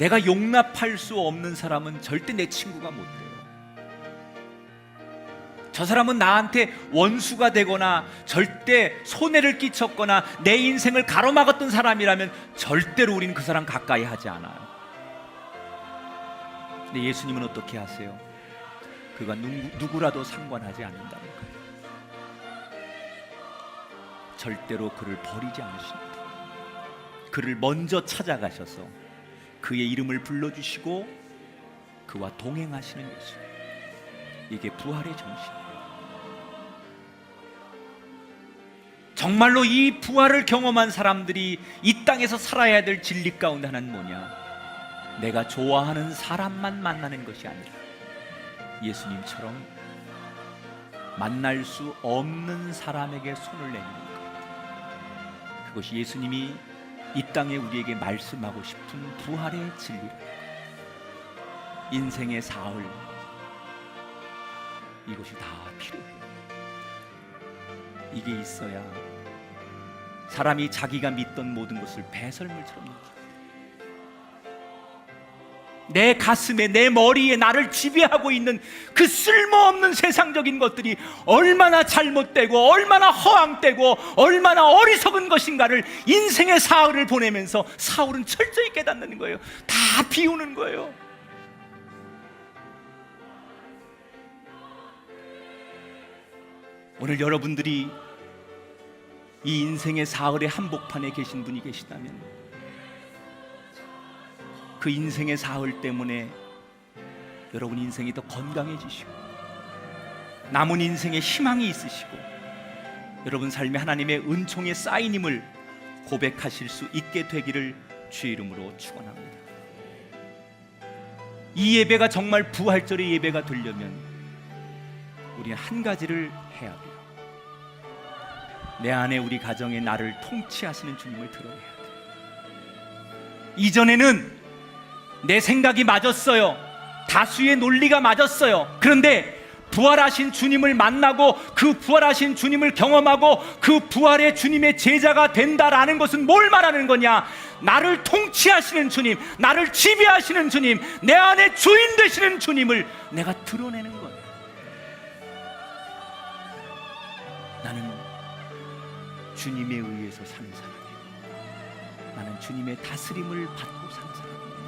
내가 용납할 수 없는 사람은 절대 내 친구가 못 돼요. 저 사람은 나한테 원수가 되거나 절대 손해를 끼쳤거나 내 인생을 가로막았던 사람이라면 절대로 우리는 그 사람 가까이 하지 않아요. 근데 예수님은 어떻게 하세요? 그가 누구, 누구라도 상관하지 않는다는 거예요. 절대로 그를 버리지 않으십니다. 그를 먼저 찾아가셔서 그의 이름을 불러주시고 그와 동행하시는 예수. 이게 부활의 정신이에요. 정말로 이 부활을 경험한 사람들이 이 땅에서 살아야 될 진리 가운데 하나는 뭐냐? 내가 좋아하는 사람만 만나는 것이 아니라 예수님처럼 만날 수 없는 사람에게 손을 내미는 것. 그것이 예수님이 이 땅에 우리에게 말씀하고 싶은 부활의 진리. 인생의 사흘. 이것이 다 필요해요. 이게 있어야 사람이 자기가 믿던 모든 것을 배설물처럼 느끼고 내 가슴에 내 머리에 나를 지배하고 있는 그 쓸모없는 세상적인 것들이 얼마나 잘못되고 얼마나 허황되고 얼마나 어리석은 것인가를 인생의 사흘을 보내면서 사울은 철저히 깨닫는 거예요. 다 비우는 거예요. 오늘 여러분들이 이 인생의 사흘의 한복판에 계신 분이 계시다면 그 인생의 사흘 때문에 여러분 인생이 더 건강해지시고 남은 인생에 희망이 있으시고 여러분 삶에 하나님의 은총의 쌓이님을 고백하실 수 있게 되기를 주의 이름으로 축원합니다. 이 예배가 정말 부활절의 예배가 되려면 우리는 한 가지를 해야 돼요. 내 안에 우리 가정에 나를 통치하시는 주님을 드러내야 돼. 이전에는 내 생각이 맞았어요. 다수의 논리가 맞았어요. 그런데 부활하신 주님을 만나고 그 부활하신 주님을 경험하고 그 부활의 주님의 제자가 된다라는 것은 뭘 말하는 거냐? 나를 통치하시는 주님, 나를 지배하시는 주님, 내 안에 주인 되시는 주님을 내가 드러내는 거예요. 나는 주님에 의해서 사는 사람이에요. 나는 주님의 다스림을 받고 사는 사람이에요.